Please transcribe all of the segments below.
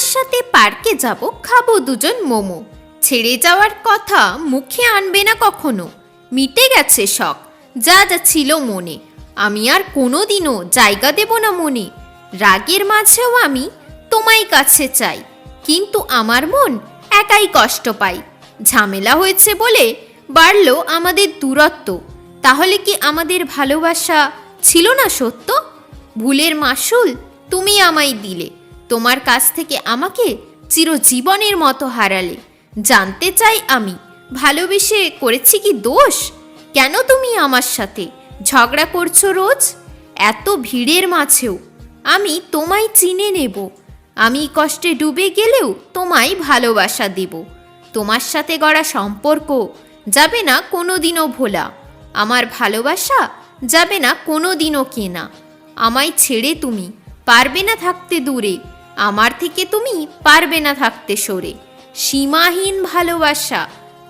তোমার সাথে পার্কে যাব, খাব দুজন মোমো। ছেড়ে যাওয়ার কথা মুখে আনবে না কখনো। মিটে গেছে শখ, যা যা ছিল মনে। আমি আর কোনোদিনও জায়গা দেব না মনে। রাগের মাঝেও আমি তোমায় কাছে চাই, কিন্তু আমার মন একাই কষ্ট পাই ঝামেলা হয়েছে বলে বাড়ল আমাদের দূরত্ব। তাহলে কি আমাদের ভালোবাসা ছিল না সত্য? ভুলের মাসুল তুমি আমায় দিলে। তোমার কাছ থেকে আমাকে চিরজীবনের মতো হারালে। জানতে চাই আমি, ভালোবেসে করেছি কি দোষ? কেন তুমি আমার সাথে ঝগড়া করছ রোজ? এত ভিড়ের মাঝেও আমি তোমায় চিনে নেব। আমি কষ্টে ডুবে গেলেও তোমায় ভালোবাসা দেব। তোমার সাথে গড়া সম্পর্ক যাবে না কোনোদিনও ভোলা। আমার ভালোবাসা যাবে না কোনোদিনও কেনা। আমায় ছেড়ে তুমি পারবে না থাকতে দূরে। আমার থেকে তুমি পারবে না থাকতে সরে। সীমাহীন ভালোবাসা,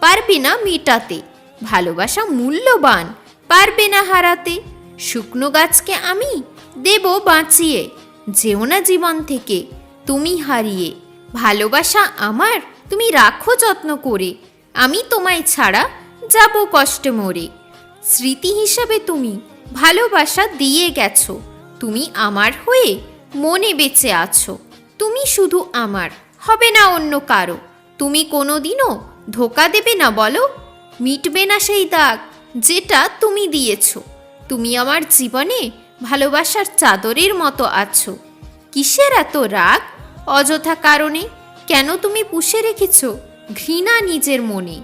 পারবে না মেটাতে। ভালোবাসা মূল্যবান, পারবে না হারাতে। শুকনো গাছকে আমি দেব বাঁচিয়ে। যেও না জীবন থেকে, তুমি হারিয়ে। ভালোবাসা আমার, তুমি রাখো যত্ন করে। আমি তোমায় ছাড়া যাব কষ্ট মরে। স্মৃতি হিসাবে তুমি ভালোবাসা দিয়ে গেছো। তুমি আমার হয়ে মনে বেঁচে আছো। তুমি শুধু আমার, হবে না অন্য কারও। তুমি কোনোদিনও ধোকা দেবে না বলো, মিটবে না সেই দাগ যেটা তুমি দিয়েছ। তুমি আমার জীবনে ভালোবাসার চাদরের মতো আছো। কিসের এত রাগ? অযথা কারণে কেন তুমি পুষে রেখেছো ঘৃণা নিজের মনে?